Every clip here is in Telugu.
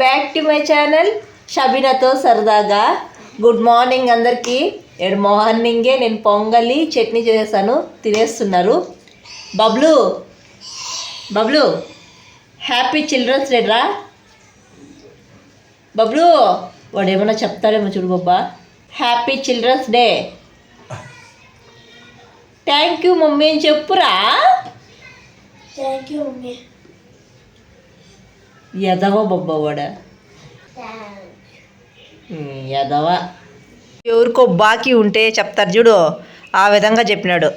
బ్యాక్ టు మై ఛానల్ షబీనాతో సరదాగా. గుడ్ మార్నింగ్ అందరికీ. ఏడు మార్నింగే నేను పొంగలి చట్నీ చేసేసాను తినేస్తున్నారు. Bablu Bablu happy children's day రా. బబ్లు వాడు ఏమైనా చెప్తాడేమో చూడు Bobba. Happy children's day. Thank you mummy అని చెప్పురా. Thank you mummy. ఎదవ బొబ్బ వాడ ఎదవ ఎవరికో బాకీ ఉంటే చెప్తారు చూడు ఆ విధంగా చెప్పినాడు.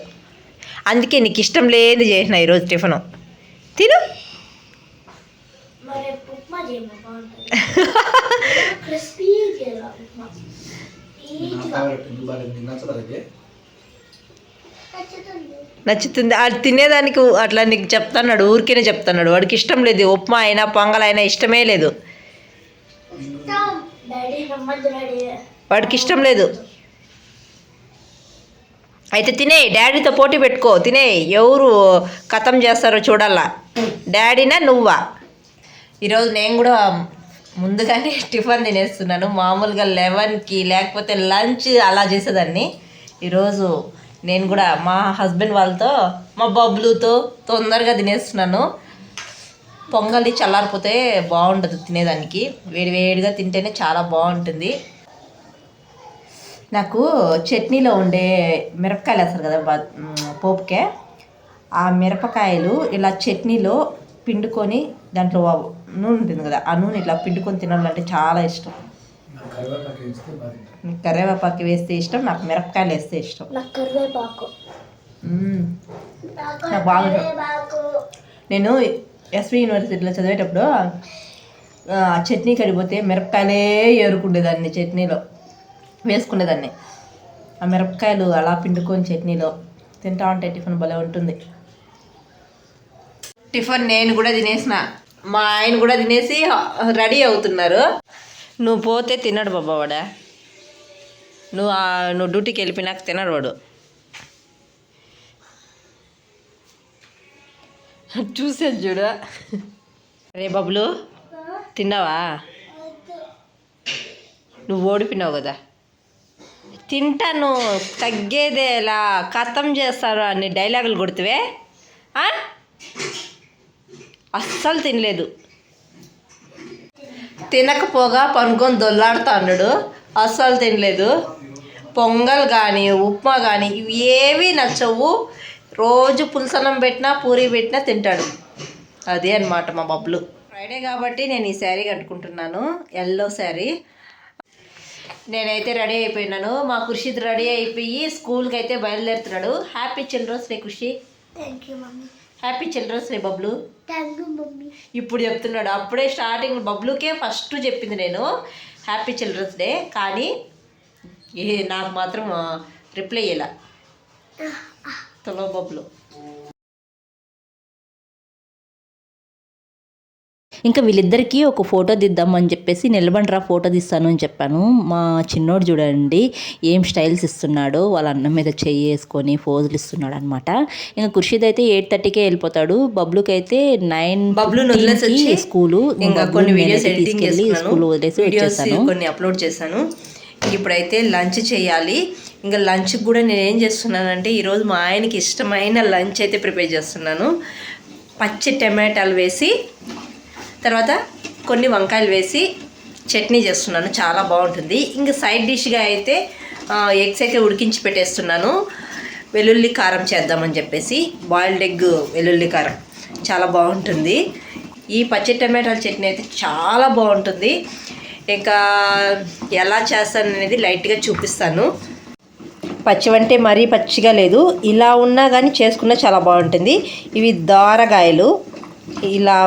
అందుకే నీకు ఇష్టం లేదు చేసిన ఈరోజు టిఫిన్. తిను. క్రిస్పీ నచ్చుతుంది. అది తినేదానికి అట్లా నీకు చెప్తున్నాడు ఊరికేనే చెప్తున్నాడు. వాడికి ఇష్టం లేదు. ఉప్మా అయినా పొంగల్ అయినా ఇష్టమే లేదు. వాడికి ఇష్టం లేదు. అయితే తినే డాడీతో పోటీ పెట్టుకో. తినే ఎవరు కథం చేస్తారో చూడాలా డాడీనా నువ్వా? ఈరోజు నేను కూడా ముందుగానే టిఫిన్ తినేస్తున్నాను. మామూలుగా లెవెన్కి లేకపోతే లంచ్ అలా చేసేదాన్ని. ఈరోజు నేను కూడా మా హస్బెండ్ వాళ్ళతో మా బబ్లుతో తొందరగా తినేస్తున్నాను. పొంగలి చల్లారిపోతే బాగుండదు తినేదానికి. వేడివేడిగా తింటేనే చాలా బాగుంటుంది. నాకు చట్నీలో ఉండే మిరపకాయలు వేస్తారు కదా పోపుకే. ఆ మిరపకాయలు ఇలా చట్నీలో పిండుకొని దాంట్లో నూనె ఉంటుంది కదా ఆ నూనె ఇట్లా పిండుకొని తినాలంటే చాలా ఇష్టం. కరివేపాకు వేస్తే ఇష్టం నాకు మిరపకాయలు వేస్తే ఇష్టం. నాకు కరివేపాకు. నాకు నాకు బాగా నేను ఎస్వి యూనివర్సిటీలో చదివేటప్పుడు ఆ, చట్నీ కడిపోతే మిరపకాయలే ఏరుకుండేదాన్ని చట్నీలో వేసుకునేదాన్ని. ఆ మిరపకాయలు అలా పిండుకొని చట్నీలో తింటా ఉంటే టిఫిన్ భలే ఉంటుంది. టిఫిన్ నేను కూడా తినేసిన. మా ఆయన కూడా తినేసి రెడీ అవుతున్నారు. నువ్వు పోతే తినడు బాబా వాడా. నువ్వు నువ్వు డ్యూటీకి వెళ్ళిపోయినాక తినడు వాడు. చూసాను చూడు. రే బబ్లు తిన్నావా? నువ్వు ఓడిపోయినావు కదా. తింటాను తగ్గేదేలా కథం చేస్తారు అన్ని డైలాగులు కొడితే అస్సలు తినలేదు. తినకపోగా పనుకొని దొల్లాడుతా అన్నాడు. అస్సలు తినలేదు. పొంగల్ కానీ ఉప్మా కానీ ఇవి ఏవి నచ్చవు. రోజు పులసనం పెట్టినా పూరి పెట్టినా తింటాడు. అదే అన్నమాట మా బబ్లు. ఫ్రైడే కాబట్టి నేను ఈ శారీ కట్టుకుంటున్నాను. ఎల్లో శారీ. నేనైతే రెడీ అయిపోయినాను. మా కృషిత్ రెడీ అయిపోయి స్కూల్కి అయితే బయలుదేరుతున్నాడు happy children's day Krishi thank you mummy. Happy children's day Bablu thank you mummy ఇప్పుడు చెప్తున్నాడు. అప్పుడే స్టార్టింగ్ బబ్లుకే ఫస్ట్ చెప్పింది నేను. హ్యాపీ చిల్డ్రన్స్ డే కానీ ఏ నాకు మాత్రం రిప్లై ఇయ్యాల తలో బబ్లు ఇంకా వీళ్ళిద్దరికీ ఒక ఫోటో దిద్దామని చెప్పేసి నిలబండ్రా ఫోటో తీస్తాను అని చెప్పాను. మా చిన్నోడు చూడండి ఏం స్టైల్స్ ఇస్తున్నాడో వాళ్ళ అన్నం మీద చెయ్యి వేసుకొని ఫోజులు ఇస్తున్నాడు అనమాట ఇంకా ఖుషిద్ అయితే ఎయిట్ థర్టీకే వెళ్ళిపోతాడు. బబ్లుకి అయితే నైన్ వచ్చి స్కూలు ఇంకా కొన్ని వీడియోస్ తీసుకెళ్ళి స్కూల్ వదిలేసి వచ్చేసాను. కొన్ని అప్లోడ్ చేశాను. ఇప్పుడైతే లంచ్ చేయాలి. ఇంకా లంచ్ కూడా నేను ఏం చేస్తున్నానంటే ఈరోజు మా ఆయనకి ఇష్టమైన లంచ్ అయితే ప్రిపేర్ చేస్తున్నాను. పచ్చి టమాటాలు వేసి తర్వాత కొన్ని వంకాయలు వేసి చట్నీ చేస్తున్నాను. చాలా బాగుంటుంది. ఇంకా సైడ్ డిష్గా అయితే ఎగ్స్ అయితే ఉడికించి పెట్టేస్తున్నాను. వెల్లుల్లి కారం చేద్దామని చెప్పేసి బాయిల్డ్ ఎగ్ వెల్లుల్లి కారం. చాలా బాగుంటుంది. ఈ పచ్చి టమాటాల చట్నీ అయితే చాలా బాగుంటుంది. ఇంకా ఎలా చేస్తాను అనేది లైట్గా చూపిస్తాను. పచ్చివంటే మరీ పచ్చిగా లేదు. ఇలా ఉన్నా కానీ చేసుకున్నా చాలా బాగుంటుంది. ఇవి దోరగాయలు. ఇలా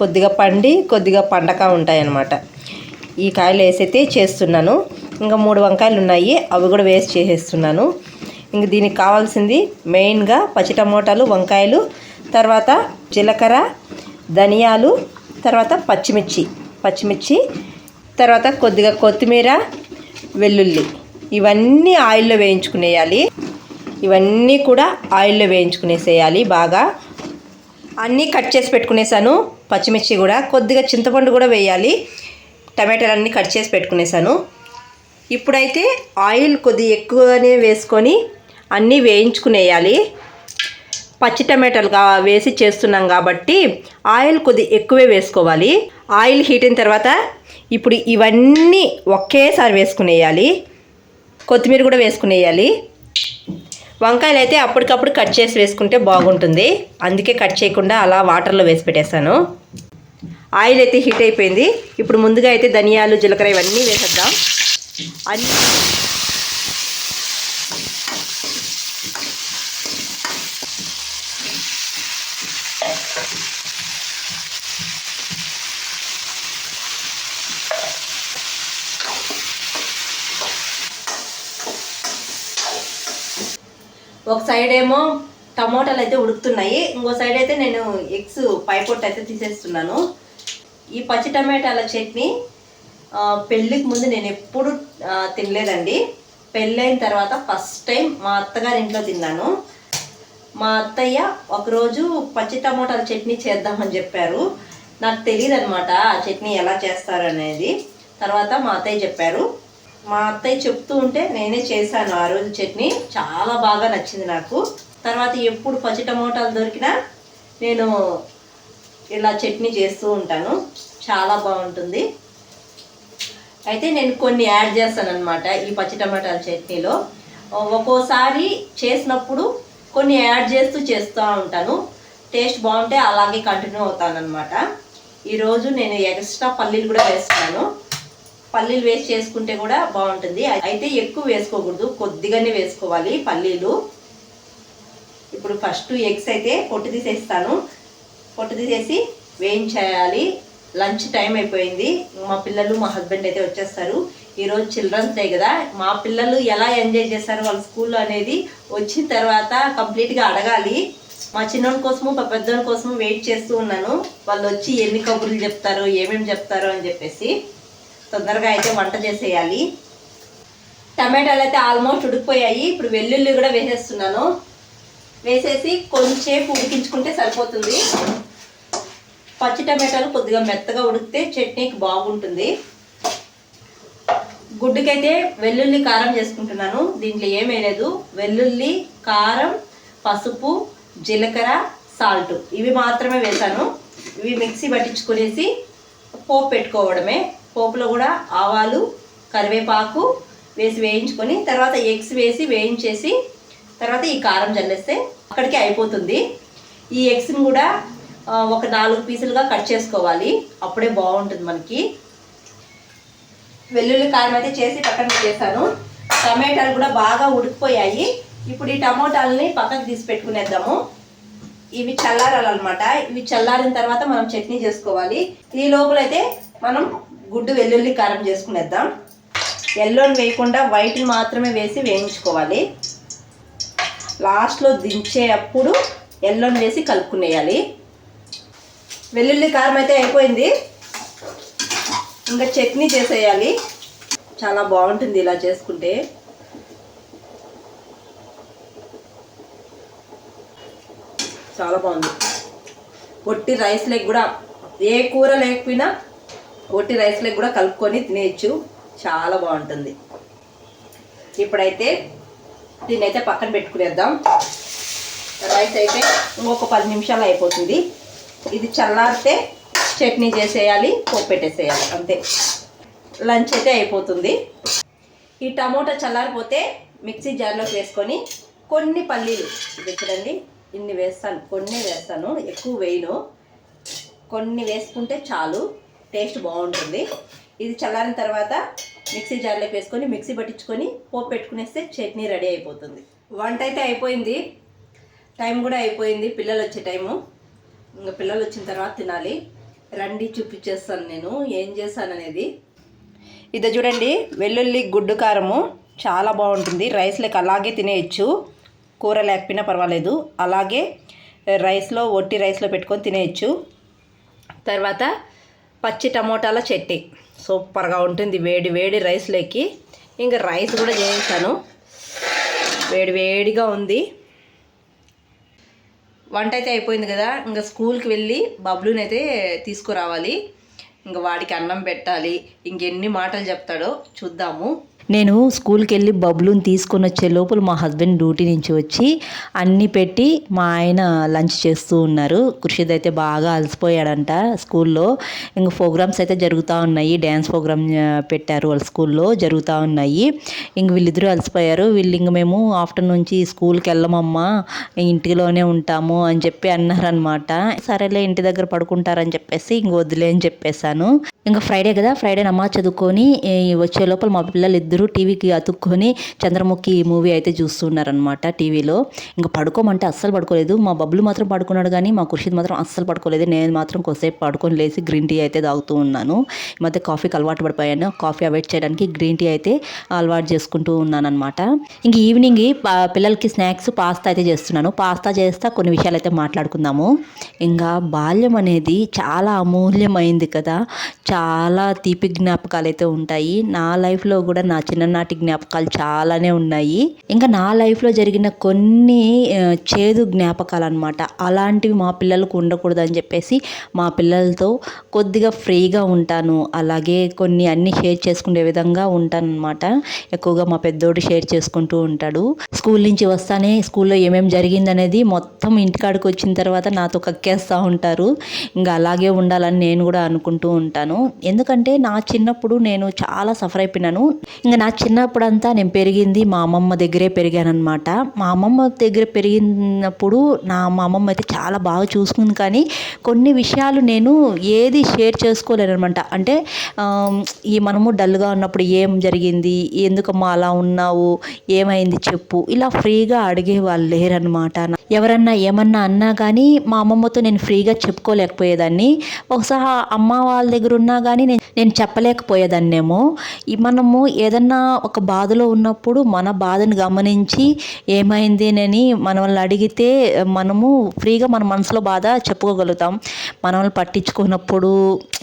కొద్దిగా పండి కొద్దిగా పండక ఉంటాయి అన్నమాట ఈ కాయలు వేసైతే చేస్తున్నాను. ఇంకా మూడు వంకాయలు ఉన్నాయి అవి కూడా వేసి చేసేస్తున్నాను. ఇంక దీనికి కావాల్సింది మెయిన్గా పచ్చి టమోటాలు వంకాయలు తర్వాత జీలకర్ర ధనియాలు తర్వాత పచ్చిమిర్చి. పచ్చిమిర్చి తర్వాత కొద్దిగా కొత్తిమీర వెల్లుల్లి. ఇవన్నీ ఆయిల్లో వేయించుకునేయాలి. ఇవన్నీ కూడా ఆయిల్లో వేయించుకునేసేయాలి బాగా. అన్నీ కట్ చేసి పెట్టుకునేసాను. పచ్చిమిర్చి కూడా కొద్దిగా చింతపండు కూడా వేయాలి. టమాటాలు అన్నీ కట్ చేసి పెట్టుకునేసాను. ఇప్పుడైతే ఆయిల్ కొద్దిగా ఎక్కువనే వేసుకొని అన్నీ వేయించుకునేయాలి. పచ్చి టమాటాలు వేసి చేస్తున్నాం కాబట్టి ఆయిల్ కొద్ది ఎక్కువే వేసుకోవాలి. ఆయిల్ హీట్ అయిన తర్వాత ఇప్పుడు ఇవన్నీ ఒకేసారి వేసుకునేయాలి. కొత్తిమీర కూడా వేసుకునేయాలి. వంకాయలు అయితే అప్పటికప్పుడు కట్ చేసి వేసుకుంటే బాగుంటుంది. అందుకే కట్ చేయకుండా అలా వాటర్లో వేసి పెట్టేస్తాను ఆయిల్ అయితే హీట్ అయిపోయింది. ఇప్పుడు ముందుగా అయితే ధనియాలు జీలకర్ర ఇవన్నీ వేసేద్దాం. అన్నీ ఒక సైడ్ ఏమో టమోటాలు అయితే ఉడుకుతున్నాయి. ఇంకో సైడ్ అయితే నేను ఎగ్స్ పైపొట్టు అయితే తీసేస్తున్నాను. ఈ పచ్చి టమాటాల చట్నీ పెళ్ళికి ముందు నేను ఎప్పుడు తినలేదండి. పెళ్ళైన తర్వాత ఫస్ట్ టైం మా అత్తగారి ఇంట్లో తిన్నాను. మా అత్తయ్య ఒకరోజు పచ్చి టమోటాల చట్నీ చేద్దామని చెప్పారు. నాకు తెలియదు అనమాట ఆ చట్నీ ఎలా చేస్తారు అనేది. తర్వాత మా అత్తయ్య చెప్పారు మా అత్తయ్య చెప్తూ ఉంటే నేనే చేశాను ఆ రోజు చట్నీ. చాలా బాగా నచ్చింది నాకు. తర్వాత ఎప్పుడు పచ్చి టమోటాలు దొరికినా నేను ఇలా చట్నీ చేస్తూ ఉంటాను. చాలా బాగుంటుంది. అయితే నేను కొన్ని యాడ్ చేస్తాను అనమాట ఈ పచ్చి టమాటాల చట్నీలో. ఒక్కోసారి చేసినప్పుడు కొన్ని యాడ్ చేస్తూ చేస్తూ ఉంటాను. టేస్ట్ బాగుంటే అలాగే కంటిన్యూ అవుతానమాట ఈరోజు నేను ఎక్స్ట్రా పల్లీలు కూడా వేస్తున్నాను. పల్లీలు వేస్ట్ చేసుకుంటే కూడా బాగుంటుంది. అయితే ఎక్కువ వేసుకోకూడదు. కొద్దిగానే వేసుకోవాలి పల్లీలు. ఇప్పుడు ఫస్ట్ ఎగ్స్ అయితే పొట్టు తీసేస్తాను. పొట్టు తీసేసి వేయించేయాలి. లంచ్ టైం అయిపోయింది. మా పిల్లలు మా హస్బెండ్ అయితే వచ్చేస్తారు. ఈరోజు చిల్డ్రన్స్ డే కదా. మా పిల్లలు ఎలా ఎంజాయ్ చేస్తారు వాళ్ళ స్కూల్లో అనేది వచ్చిన తర్వాత కంప్లీట్గా అడగాలి. మా చిన్నోడి కోసము మా పెద్దోడి కోసము వెయిట్ చేస్తూ ఉన్నాను. వాళ్ళు వచ్చి ఎన్ని కబుర్లు చెప్తారు ఏమేమి చెప్తారో అని చెప్పేసి. తొందరగా అయితే వంట చేసేయాలి. టమాటాలు అయితే ఆల్మోస్ట్ ఉడికిపోయాయి. ఇప్పుడు వెల్లుల్లి కూడా వేసేస్తున్నాను. వేసేసి కొంచెంసేపు ఉడికించుకుంటే సరిపోతుంది. పచ్చి టమాటాలు కొద్దిగా మెత్తగా ఉడికితే చట్నీకి బాగుంటుంది. గుడ్డుకైతే వెల్లుల్లి కారం చేసుకుంటున్నాను. దీంట్లో ఏం వేయలేదు వెల్లుల్లి కారం పసుపు జీలకర్ర సాల్ట్. ఇవి మాత్రమే వేసాను ఇవి మిక్సీ పట్టించుకునేసి పోపు పెట్టుకోవడమే. పోపులో కూడా ఆవాలు కరివేపాకు వేసి వేయించుకొని తర్వాత ఎగ్స్ వేసి వేయించేసి తర్వాత ఈ కారం జల్లేస్తే అక్కడికి అయిపోతుంది. ఈ ఎగ్స్ని కూడా ఒక నాలుగు పీసులుగా కట్ చేసుకోవాలి. అప్పుడే బాగుంటుంది మనకి. వెల్లుల్లి కారం అయితే చేసి పక్కన పెట్టేస్తాను టమాటాలు కూడా బాగా ఉడికిపోయాయి. ఇప్పుడు ఈ టమాటాలని పక్కకు తీసి పెట్టుకునేద్దాము. ఇవి చల్లారాలన్నమాట. ఇవి చల్లారిన తర్వాత మనం చట్నీ చేసుకోవాలి. ఈ లోపలైతే మనం గుడ్డు వెల్లుల్లి కారం చేసుకునేద్దాం. ఎల్లోని వేయకుండా వైట్ని మాత్రమే వేసి వేయించుకోవాలి. లాస్ట్లో దించే అప్పుడు ఎల్లోని వేసి కలుపుకునేయాలి. వెల్లుల్లి కారం అయితే అయిపోయింది. ఇంకా చట్నీ చేసేయాలి. చాలా బాగుంటుంది ఇలా చేసుకుంటే. చాలా బాగుంది. పొట్టి రైస్ లెగ్ కూడా ఏ కూర లేకపోయినా ఒట్టి రైస్లో కూడా కలుపుకొని తినేయచ్చు. చాలా బాగుంటుంది. ఇప్పుడైతే దీన్ని అయితే పక్కన పెట్టుకునేద్దాం. రైస్ అయితే ఇంకొక పది నిమిషాలు అయిపోతుంది. ఇది చల్లారితే చట్నీ చేసేయాలి పోపు పెట్టేసేయాలి అంతే. లంచ్ అయితే అయిపోతుంది. ఈ టమోటా చల్లారిపోతే మిక్సీ జార్లోకి వేసుకొని కొన్ని పల్లీలు ఇది చూడండి ఇన్ని వేస్తాను కొన్ని వేస్తాను ఎక్కువ వేయను. కొన్ని వేసుకుంటే చాలు. టేస్ట్ బాగుంటుంది. ఇది చల్లారిన తర్వాత మిక్సీ జార్లోకి వేసుకొని మిక్సీ పట్టించుకొని పోపు పెట్టుకునేస్తే చట్నీ రెడీ అయిపోతుంది. వంట అయితే అయిపోయింది. టైం కూడా అయిపోయింది. పిల్లలు వచ్చే టైము. ఇంకా పిల్లలు వచ్చిన తర్వాత తినాలి. రండి చూపించేస్తాను నేను. ఏం చేస్తాను అనేది. ఇది చూడండి వెల్లుల్లి గుడ్డు కారము. చాలా బాగుంటుంది. రైస్లోకి అలాగే తినేయచ్చు. కూర లేకపోయినా పర్వాలేదు. అలాగే రైస్లో ఒట్టి రైస్లో పెట్టుకొని తినేయచ్చు. తర్వాత పచ్చి టమోటాల చట్నీ. సూపర్గా ఉంటుంది. వేడి వేడి రైస్లోకి ఇంకా రైస్ కూడా చేశాను వేడి వేడిగా ఉంది. వంట అయితే అయిపోయింది కదా. ఇంకా స్కూల్కి వెళ్ళి బబ్లూని అయితే తీసుకురావాలి. ఇంకా వాడికి అన్నం పెట్టాలి. ఇంకెన్ని మాటలు చెప్తాడో చూద్దాము. నేను స్కూల్కి వెళ్ళి బబ్లూని తీసుకొని వచ్చే లోపల మా హస్బెండ్ డ్యూటీ నుంచి వచ్చి అన్నీ పెట్టి మా ఆయన లంచ్ చేస్తూ ఉన్నారు. కృషిద్ అయితే బాగా అలసిపోయాడంట స్కూల్లో. ఇంకా ప్రోగ్రామ్స్ అయితే జరుగుతూ ఉన్నాయి. డ్యాన్స్ ప్రోగ్రామ్ పెట్టారు వాళ్ళ స్కూల్లో. జరుగుతూ ఉన్నాయి. ఇంక వీళ్ళిద్దరూ అలసిపోయారు. వీళ్ళు ఇంక మేము ఆఫ్టర్నూన్ నుంచి స్కూల్కి వెళ్ళమమ్మా ఇంటిలోనే ఉంటాము అని చెప్పి అన్నారనమాట సరేలే ఇంటి దగ్గర పడుకుంటారని చెప్పేసి ఇంక వదిలే అని చేస్తాను. ఇంకా ఫ్రైడే కదా ఫ్రైడే నమాజ్ చదువుకొని వచ్చే లోపల మా పిల్లలు ఇద్దరు టీవీకి అతుక్కొని చంద్రముఖి మూవీ అయితే చూస్తున్నారనమాట టీవీలో. ఇంకా పడుకోమంటే అస్సలు పడుకోలేదు. మా బబ్బులు మాత్రం పడుకున్నాడు కానీ మా ఖుషిద్ మాత్రం అస్సలు పడుకోలేదు. నేను మాత్రం కొద్దిసేపు పడుకొని లేచి గ్రీన్ టీ అయితే తాగుతూ ఉన్నాను. ఈ మధ్య కాఫీకి అలవాటు పడిపోయాను. కాఫీ అవాయిడ్ చేయడానికి గ్రీన్ టీ అయితే అలవాటు చేసుకుంటూ ఉన్నాను అనమాట ఇంక ఈవినింగ్ పా- పిల్లలకి స్నాక్స్ పాస్తా అయితే చేస్తున్నాను. పాస్తా చేస్తా కొన్ని విషయాలు అయితే మాట్లాడుకుందాము. ఇంకా బాల్యం అనేది చాలా అమూల్యమైంది కదా. చాలా తీపి జ్ఞాపకాలు అయితే ఉంటాయి. నా లైఫ్లో కూడా నా చిన్ననాటి జ్ఞాపకాలు చాలానే ఉన్నాయి. ఇంకా నా లైఫ్లో జరిగిన కొన్ని చేదు జ్ఞాపకాలు అనమాట అలాంటివి మా పిల్లలకు ఉండకూడదు అని చెప్పేసి మా పిల్లలతో కొద్దిగా ఫ్రీగా ఉంటాను. అలాగే కొన్ని అన్ని షేర్ చేసుకునే విధంగా ఉంటాను అనమాట ఎక్కువగా మా పెద్దోడు షేర్ చేసుకుంటూ ఉంటాడు. స్కూల్ నుంచి వస్తానే స్కూల్లో ఏమేమి జరిగిందనేది మొత్తం ఇంటికాడికి వచ్చిన తర్వాత నాతో కక్కేస్తూ ఉంటారు. ఇంకా అలాగే ఉండాలని నేను కూడా అనుకుంటూ ఉంటాను. ఎందుకంటే నా చిన్నప్పుడు నేను చాలా సఫర్ అయిపోయినాను. ఇంకా నా చిన్నప్పుడు అంతా నేను పెరిగింది మా అమ్మమ్మ దగ్గరే పెరిగానమాట మా అమ్మమ్మ దగ్గర పెరిగినప్పుడు నా మా అమ్మమ్మ అయితే చాలా బాగా చూసుకుంది. కానీ కొన్ని విషయాలు నేను ఏది షేర్ చేసుకోలేనమాట అంటే ఈ మనము డల్గా ఉన్నప్పుడు ఏం జరిగింది? ఎందుకమ్మా అలా ఉన్నావు? ఏమైంది చెప్పు? ఇలా ఫ్రీగా అడిగే వాళ్ళు లేరనమాట ఎవరన్నా ఏమన్నా అన్నా కానీ మా అమ్మమ్మతో నేను ఫ్రీగా చెప్పుకోలేకపోయేదాన్ని. ఒకసారి అమ్మ వాళ్ళ దగ్గర ఉన్నా కానీ నేను నేను చెప్పలేకపోయేదాన్నేమో. మనము ఏదన్నా ఒక బాధలో ఉన్నప్పుడు మన బాధను గమనించి ఏమైంది అని మనల్ని అడిగితే మనము ఫ్రీగా మన మనసులో బాధ చెప్పుకోగలుగుతాం. మనల్ని పట్టించుకున్నప్పుడు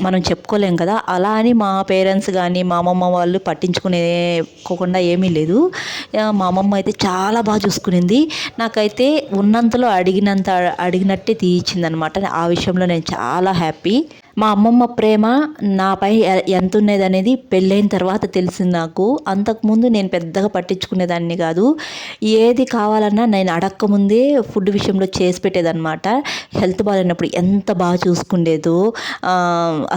మనం చెప్పుకోలేం కదా. అలా అని మా పేరెంట్స్ కానీ మా అమ్మమ్మ వాళ్ళు పట్టించుకునేకోకుండా ఏమీ లేదు. మా అమ్మమ్మ అయితే చాలా బాగా చూసుకునింది. నాకైతే ఉన్న ఉన్నంతలో అడిగినంత అడిగినట్టే తీయించింది ఆ విషయంలో నేను చాలా హ్యాపీ. మా అమ్మమ్మ ప్రేమ నాపై ఎంత ఉండేది అనేది పెళ్ళైన తర్వాత తెలిసింది నాకు. అంతకుముందు నేను పెద్దగా పట్టించుకునేదాన్ని కాదు. ఏది కావాలన్నా నేను అడక్కముందే ఫుడ్ విషయంలో చేసి పెట్టేదన్నమాట. హెల్త్ బాగాలేనప్పుడు ఎంత బాగా చూసుకుండేదో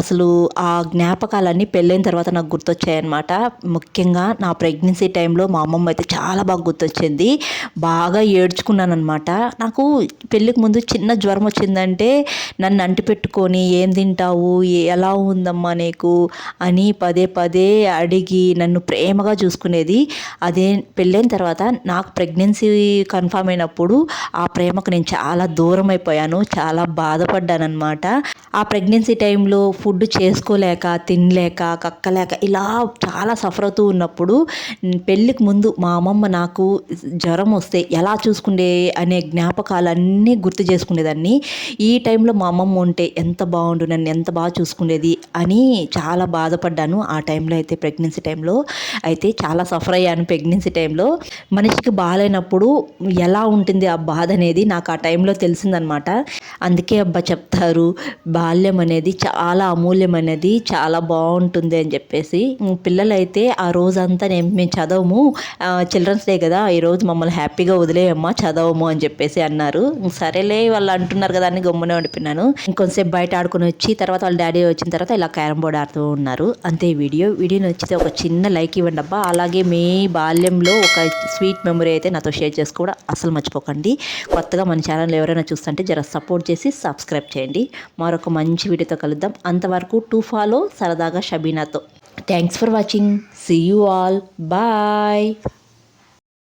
అసలు ఆ జ్ఞాపకాలన్నీ పెళ్ళైన తర్వాత నాకు గుర్తొచ్చాయన్నమాట. ముఖ్యంగా నా ప్రెగ్నెన్సీ టైంలో మా అమ్మమ్మ అయితే చాలా బాగా గుర్తొచ్చింది. బాగా ఏడ్చుకున్నాను అనమాట నాకు పెళ్ళికి ముందు చిన్న జ్వరం వచ్చిందంటే నన్ను అంటిపెట్టుకొని ఏం తింటావు ఏ- ఎలా ఉందమ్మా నీకు? అని పదే పదే అడిగి నన్ను ప్రేమగా చూసుకునేది. అదే పెళ్ళైన తర్వాత నాకు ప్రెగ్నెన్సీ కన్ఫామ్ అయినప్పుడు ఆ ప్రేమకు నేను చాలా దూరం అయిపోయాను. చాలా బాధపడ్డాను అనమాట ఆ ప్రెగ్నెన్సీ టైంలో ఫుడ్ చేసుకోలేక తినలేక కక్కలేక ఇలా చాలా సఫర్ అవుతూ ఉన్నప్పుడు పెళ్ళికి ముందు మా అమ్మమ్మ నాకు జ్వరం వస్తే ఎలా చూసుకుండే అనే జ్ఞాపకాలన్నీ గుర్తు చేసుకునేదాన్ని. ఈ టైంలో మా అమ్మమ్మ ఉంటే ఎంత బాగుండు నన్ను ఎంత బాగా చూసుకునేది అని చాలా బాధపడ్డాను. ఆ టైంలో అయితే ప్రెగ్నెన్సీ టైంలో అయితే చాలా సఫర్ అయ్యాను. ప్రెగ్నెన్సీ టైంలో మనిషికి బాగాలేనప్పుడు ఎలా ఉంటుంది ఆ బాధ అనేది నాకు ఆ టైంలో తెలిసిందనమాట. అందుకే అబ్బా చెప్తారు బాల్యం అనేది చాలా అమూల్యం అనేది చాలా బాగుంటుంది అని చెప్పేసి. పిల్లలైతే ఆ రోజంతా నేను మేము చదవము. చిల్డ్రన్స్ డే కదా ఈరోజు మమ్మల్ని హ్యాపీగా వదిలేయమ్మా చదవము అని చెప్పేసి అన్నారు. సరేలే వాళ్ళు అంటున్నారు కదా అని గమ్మునే ఉండిపోయినాను. ఇంకొంతసేపు బయట ఆడుకొని వచ్చి తర్వాత తర్వాత వాళ్ళ డాడీ వచ్చిన తర్వాత ఇలా క్యారమ్ బోర్డ్ ఆడుతూ ఉన్నారు. అంతే వీడియో. వీడియో నచ్చితే ఒక చిన్న లైక్ ఇవ్వండి అబ్బా. అలాగే మీ బాల్యంలో ఒక స్వీట్ మెమరీ అయితే నాతో షేర్ చేసుకోవడం అసలు మర్చిపోకండి. కొత్తగా మన ఛానల్ ఎవరైనా చూస్తుంటే జర సపోర్ట్ చేసి సబ్స్క్రైబ్ చేయండి. మరొక మంచి వీడియోతో కలుద్దాం. అంతవరకు టూ ఫాలో సరదాగా షబీనాతో. Thanks for watching. See you all bye